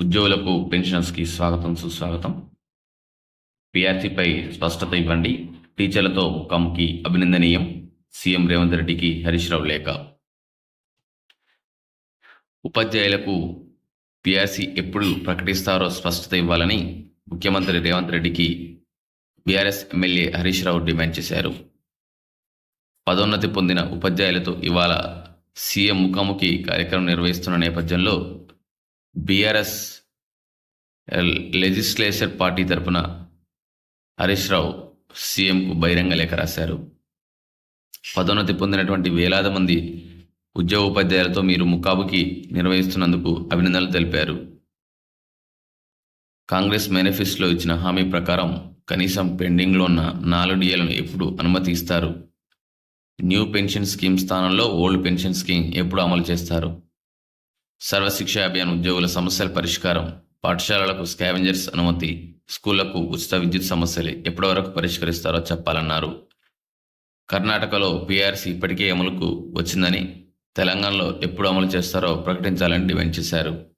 ఉద్యోగులకు పెన్షన్స్కి స్వాగతం సుస్వాగతం. పిఆర్సీపై స్పష్టత ఇవ్వండి. టీచర్లతో ముఖాముఖి అభినందనీయం. సీఎం రేవంత్ రెడ్డికి హరీష్ రావు లేఖ. ఉపాధ్యాయులకు పిఆర్సీ ఎప్పుడు ప్రకటిస్తారో స్పష్టత ఇవ్వాలని ముఖ్యమంత్రి రేవంత్ రెడ్డికి BRS MLA Harish Rao demand చేశారు. పదోన్నతి పొందిన ఉపాధ్యాయులతో ఇవాళ సీఎం ముఖాముఖి కార్యక్రమం నిర్వహిస్తున్న నేపథ్యంలో బీఆర్ఎస్ లెజిస్లేచర్ పార్టీ తరపున హరీష్ రావు సీఎంకు బహిరంగ లేఖ రాశారు. పదోన్నతి పొందినటువంటి వేలాది మంది ఉద్యోగ ఉపాధ్యాయులతో మీరు ముఖాముఖి నిర్వహిస్తున్నందుకు అభినందనలు తెలిపారు. కాంగ్రెస్ మేనిఫెస్టోలో ఇచ్చిన హామీ ప్రకారం కనీసం పెండింగ్లో ఉన్న నాలుగు డిఏలను ఎప్పుడు అనుమతి ఇస్తారు. న్యూ పెన్షన్ స్కీమ్ స్థానంలో ఓల్డ్ పెన్షన్ స్కీమ్ ఎప్పుడు అమలు చేస్తారు. సర్వశిక్ష అభియాన్ ఉద్యోగుల సమస్యల పరిష్కారం పాఠశాలలకు స్కావెంజర్స్ అనుమతి స్కూళ్ళకు ఉచిత విద్యుత్ సమస్యలు ఎప్పటి వరకు పరిష్కరిస్తారో చెప్పాలన్నారు. కర్ణాటకలో పీఆర్సీ ఇప్పటికే అమలుకు వచ్చిందని తెలంగాణలో ఎప్పుడు అమలు చేస్తారో ప్రకటించాలని డిమాండ్ చేశారు.